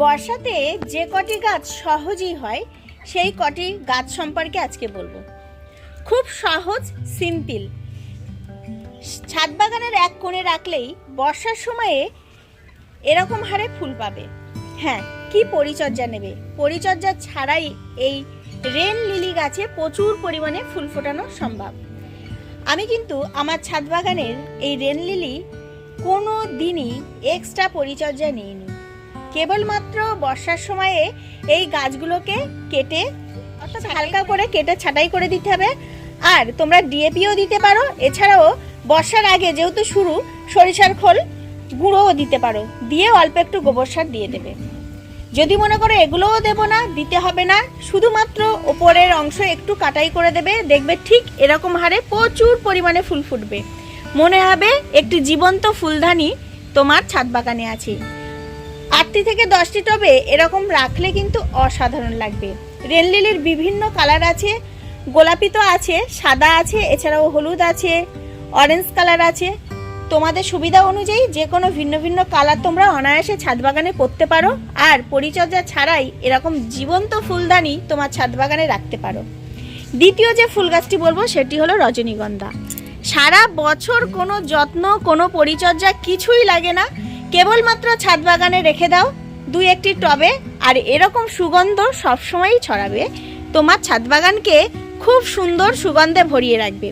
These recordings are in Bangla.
বর্ষাতে যে কটি গাছ সহজেই হয়, সেই কটি গাছ সম্পর্কে আজকে বলব। খুব সহজ, সিম্পল। ছাদ বাগানের এক কোণে রাখলেই বর্ষার সময়ে এরকম হারে ফুল পাবে। হ্যাঁ কি পরিচর্যা নেবে? পরিচর্যা ছাড়াই এই রেন লিলি গাছে প্রচুর পরিমাণে ফুল ফোটানো সম্ভব। আমি কিন্তু আমার ছাদ বাগানের এই রেন লিলি কোনো দিনই এক্সট্রা পরিচর্যা নিইনি। কেবলমাত্র বর্ষার সময়ে এই গাছগুলোকে কেটে অর্থাৎ হালকা করে। কেটে ছাঁটাই করে দিতে হবে। আর তোমরা ডিএপিও দিতে পারো এছাড়াও বর্ষার আগে যেহেতু শুরু সরিষার খোল গুঁড়োও দিতে পারো। দিয়ে অল্প একটু গোবর সার দিয়ে দেবে। যদি মনে করো এগুলোও দেবো না দিতে হবে না শুধুমাত্র ওপরের অংশ একটু কাটাই করে দেবে দেখবে ঠিক এরকম হারে প্রচুর পরিমাণে ফুল ফুটবে। মনে হবে একটি জীবন্ত ফুলদানি তোমার ছাদ বাগানে আছে। আটটি থেকে দশটি টবে এরকম রাখলে কিন্তু অসাধারণ লাগবে। রেনলিলির বিভিন্ন কালার আছে, গোলাপি তো আছে, সাদা আছে, এছাড়াও হলুদ আছে অরেঞ্জ কালার আছে। তোমাদের সুবিধা অনুযায়ী যে কোনো ভিন্ন ভিন্ন কালার তোমরা অনায়াসে ছাদ বাগানে করতে পারো, আর পরিচর্যা ছাড়াই এরকম জীবন্ত ফুলদানি তোমার ছাদ বাগানে রাখতে পারো। দ্বিতীয় যে ফুল গাছটি বলব, সেটি হলো রজনীগন্ধা। সারা বছর কোনো যত্ন, কোনো পরিচর্যা কিছুই লাগে না কেবলমাত্র ছাদ বাগানে রেখে দাও। দুই একটি টবে, আর এরকম সুগন্ধ সবসময়ই ছড়াবে। তোমার ছাদ বাগানকে খুব সুন্দর সুগন্ধে ভরিয়ে রাখবে।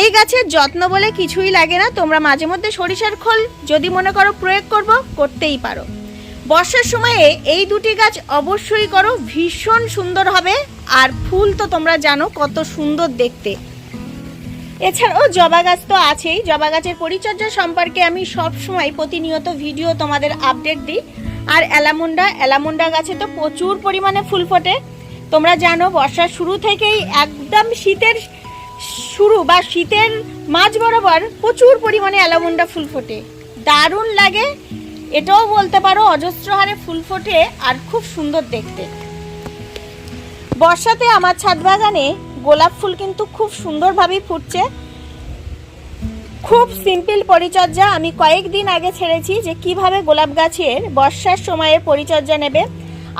এই গাছের যত্ন বলে কিছুই লাগে না। তোমরা মাঝে মধ্যে সরিষার খোল যদি মনে করো প্রয়োগ করব, করতেই পারো। বর্ষার সময়ে এই দুটি গাছ অবশ্যই করো। ভীষণ সুন্দর হবে। আর ফুল তো তোমরা জানো কত সুন্দর দেখতে। এছাড়াও জবা গাছ তো আছেই। জবা গাছের পরিচর্যা সম্পর্কে আমি সব সময় প্রতিনিয়ত ভিডিও তোমাদের আপডেট দিই। আর অ্যালামুন্ডা অ্যালামুন্ডা গাছে তো প্রচুর পরিমাণে ফুল ফোটে। তোমরা জানো বর্ষার শুরু থেকেই একদম শীতের শুরু বা শীতের মাঝ বরাবর প্রচুর পরিমাণে অ্যালামুন্ডা ফুল ফোটে। দারুণ লাগে। এটাও বলতে পারো, অজস্র হারে ফুল ফোটে আর খুব সুন্দর দেখতে। বর্ষাতে আমার ছাদ বাগানে গোলাপ ফুল কিন্তু খুব সুন্দরভাবেই ফুটছে। খুব সিম্পল পরিচর্যা। আমি কয়েকদিন আগে ছেড়েছি যে কীভাবে গোলাপ গাছের বর্ষার সময়ের পরিচর্যা নেবে।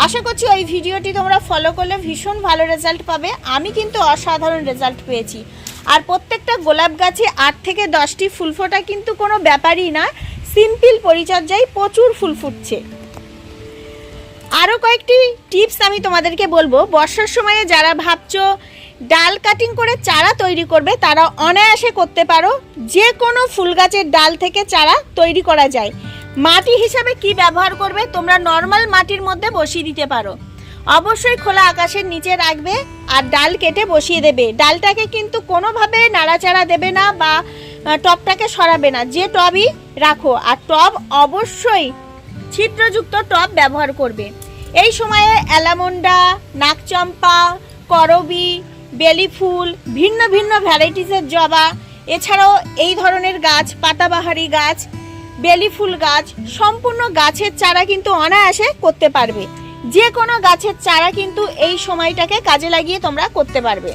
আশা করছি ওই ভিডিওটি তোমরা ফলো করলে ভীষণ ভালো রেজাল্ট পাবে। আমি কিন্তু অসাধারণ রেজাল্ট পেয়েছি। আর প্রত্যেকটা গোলাপ গাছে আট থেকে দশটি ফুল ফোটা কিন্তু কোনো ব্যাপারই না। সিম্পল পরিচর্যায় প্রচুর ফুল ফুটছে। আরও কয়েকটি টিপস আমি তোমাদেরকে বলব। বর্ষার সময়ে যারা ভাবছ ডাল কাটিং করে চারা তৈরি করবে, তারা অনায়াসে করতে পারো। যে কোনো ফুল গাছের ডাল থেকে চারা তৈরি করা যায়। মাটি হিসাবে কি ব্যবহার করবে, তোমরা নর্মাল মাটির মধ্যে বসিয়ে দিতে পারো। অবশ্যই খোলা আকাশের নিচে রাখবে আর ডাল কেটে বসিয়ে দেবে। ডালটাকে কিন্তু কোনোভাবে নাড়াচাড়া দেবে না বা টবটাকে সরাবে না। যে টবই রাখো। আর টব অবশ্যই ছিদ্রযুক্ত টব ব্যবহার করবে। এই সময়ে অ্যালামন্ডা নাকচম্পা করবি বেলি ফুল ভিন্ন ভিন্ন ভ্যারাইটিসের জবা, এছাড়াও এই ধরনের গাছ, পাতাবাহারি গাছ বেলি ফুল গাছ, সম্পূর্ণ গাছের চারা কিন্তু অনায়াসে করতে পারবে। যে কোনো গাছের চারা কিন্তু এই সময়টাকে কাজে লাগিয়ে তোমরা করতে পারবে।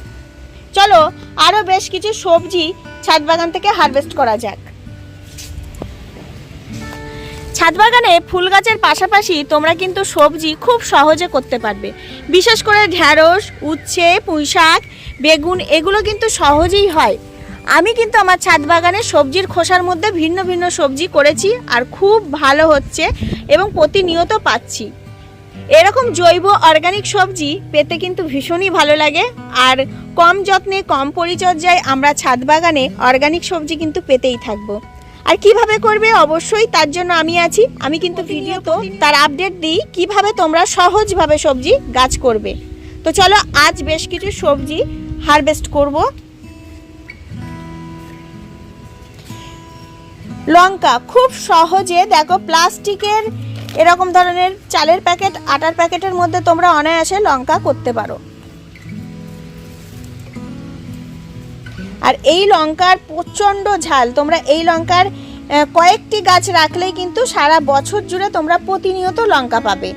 চলো আরও বেশ কিছু সবজি ছাদ বাগান থেকে হারভেস্ট করা যাক। ছাদ বাগানে ফুল গাছের পাশাপাশি তোমরা কিন্তু সবজি খুব সহজে করতে পারবে। বিশেষ করে ঢ্যাঁড়স, উচ্ছে, পুঁইশাক, বেগুন এগুলো কিন্তু সহজেই হয়। আমি কিন্তু আমার ছাদ বাগানে সবজির খোসার মধ্যে ভিন্ন ভিন্ন সবজি করেছি আর খুব ভালো হচ্ছে এবং প্রতিনিয়ত পাচ্ছি। এরকম জৈব অর্গানিক সবজি পেতে কিন্তু ভীষণই ভালো লাগে আর কম যত্নে কম পরিচর্যায় আমরা ছাদ বাগানে অর্গানিক সবজি কিন্তু পেতেই থাকব। আর কীভাবে করবে? অবশ্যই তার জন্য আমি আছি। আমি কিন্তু ভিডিও তো তার আপডেট দিই কীভাবে তোমরা সহজভাবে সবজি গাছ করবে। তো চলো আজ বেশ কিছু সবজি হারভেস্ট করব। লঙ্কা খুব সহজে দেখো প্লাস্টিকের এরকম ধরনের চালের প্যাকেট আটার প্যাকেটের মধ্যে তোমরা অনায়াসে লঙ্কা করতে পারো। আর এই লঙ্কার প্রচণ্ড ঝাল। তোমরা এই লঙ্কার কয়েকটি গাছ রাখলেই কিন্তু সারা বছর জুড়ে তোমরা প্রতিনিয়ত লঙ্কা পাবে।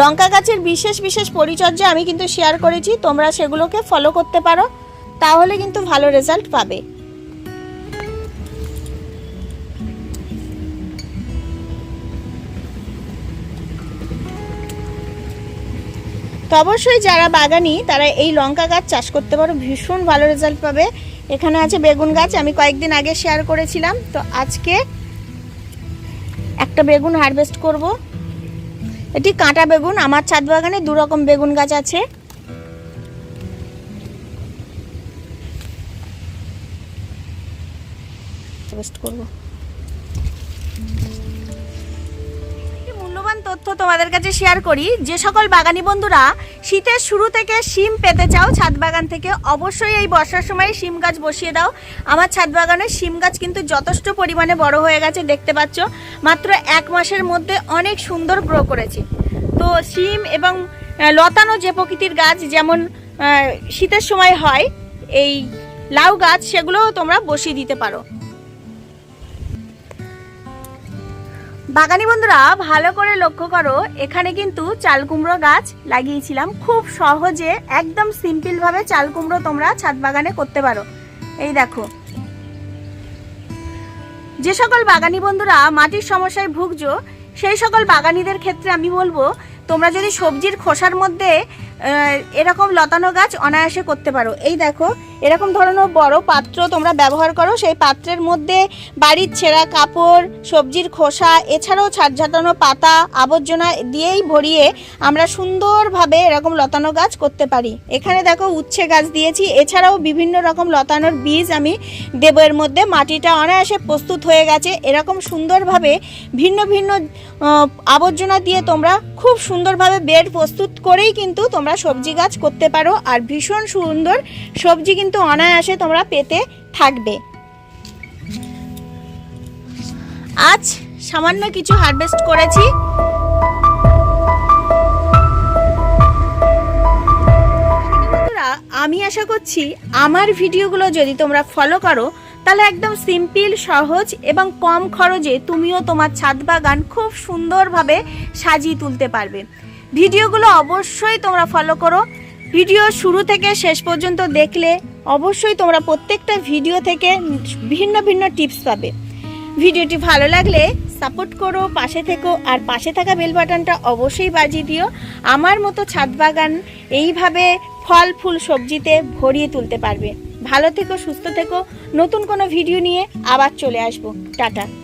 লঙ্কা গাছের বিশেষ বিশেষ পরিচর্যা আমি কিন্তু শেয়ার করেছি, তোমরা সেগুলোকে ফলো করতে পারো, তাহলে কিন্তু ভালো রেজাল্ট পাবে। তো অবশ্যই যারা বাগানি, তারা এই লঙ্কা গাছ চাষ করতে পারো। ভীষণ ভালো রেজাল্ট পাবে। এখানে আছে বেগুন গাছ, আমি কয়েকদিন আগে শেয়ার করেছিলাম। তো আজকে একটা বেগুন হারভেস্ট করব। এটি কাঁটা বেগুন, আমার ছাদ বাগানে দু রকম বেগুন গাছ আছে। করব। তথ্য তোমাদের কাছে শেয়ার করি। যে সকল বাগানি বন্ধুরা, শীতের শুরু থেকে শিম পেতে চাও, ছাদ বাগান থেকে অবশ্যই এই বর্ষার সময় শিম গাছ বসিয়ে দাও। আমার ছাদ বাগানে শিম গাছ কিন্তু যথেষ্ট পরিমাণে বড় হয়ে গেছে, দেখতে পাচ্ছ। মাত্র এক মাসের মধ্যে অনেক সুন্দর গ্রো করেছে। তো শিম এবং লতানো যে প্রকৃতির গাছ, যেমন শীতের সময় হয়, এই লাউ গাছ, সেগুলোও তোমরা বসিয়ে দিতে পারো। বাগানি বন্ধুরা, ভালো করে লক্ষ্য করো, এখানে কিন্তু চাল কুমড়ো গাছ লাগিয়েছিলাম। খুব সহজে, একদম সিম্পল ভাবে চাল কুমড়ো তোমরা ছাদ বাগানে করতে পারো। এই দেখো। যে সকল বাগানি বন্ধুরা মাটির সমস্যায় ভুগছো, সেই সকল বাগানিদের ক্ষেত্রে আমি বলব, তোমরা যদি সবজির খোসার মধ্যে এরকম লতানো গাছ অনায়াসে করতে পারো। এই দেখো এরকম ধরনের বড় পাত্র তোমরা ব্যবহার করো, সেই পাত্রের মধ্যে বাড়ির ছেঁড়া কাপড়, সবজির খোসা, এছাড়াও ছাদ ঝাঁটানো পাতা, আবর্জনা দিয়েই ভরিয়ে আমরা সুন্দরভাবে এরকম লতানো গাছ করতে পারি। এখানে দেখো উচ্ছে গাছ দিয়েছি, এছাড়াও বিভিন্ন রকম লতানোর বীজ আমি দেব এর মধ্যে, মাটিটা অনায়াসে প্রস্তুত হয়ে গেছে। এরকম সুন্দরভাবে ভিন্ন ভিন্ন আবর্জনা দিয়ে তোমরা খুব সুন্দরভাবে বেড প্রস্তুত করেই কিন্তু তোমরা সবজি গাছ করতে পারো। আর ভীষণ সুন্দর সবজি কিন্তু অনায়াসে তোমরা পেতে থাকবে। আজ সামান্য কিছু হারভেস্ট করেছি। আমি আশা করছি আমার ভিডিওগুলো যদি তোমরা ফলো করো, তাহলে একদম সিম্পল সহজ এবং কম খরচে তুমিও তোমার ছাদ বাগান খুব সুন্দরভাবে সাজিয়ে তুলতে পারবে। ভিডিওগুলো অবশ্যই তোমরা ফলো করো। ভিডিও শুরু থেকে শেষ পর্যন্ত দেখলে অবশ্যই তোমরা প্রত্যেকটা ভিডিও থেকে ভিন্ন ভিন্ন টিপস পাবে। ভিডিওটি ভালো লাগলে সাপোর্ট করো, পাশে থেকো, আর পাশে থাকা বেল বাটনটা অবশ্যই বাজিয়ে দিও। আমার মতো ছাদ বাগান এইভাবে ফল, ফুল, সবজিতে ভরিয়ে তুলতে পারবে। ভালো থেকো, সুস্থ থেকো। নতুন কোনো ভিডিও নিয়ে আবার চলে আসব। টাটা।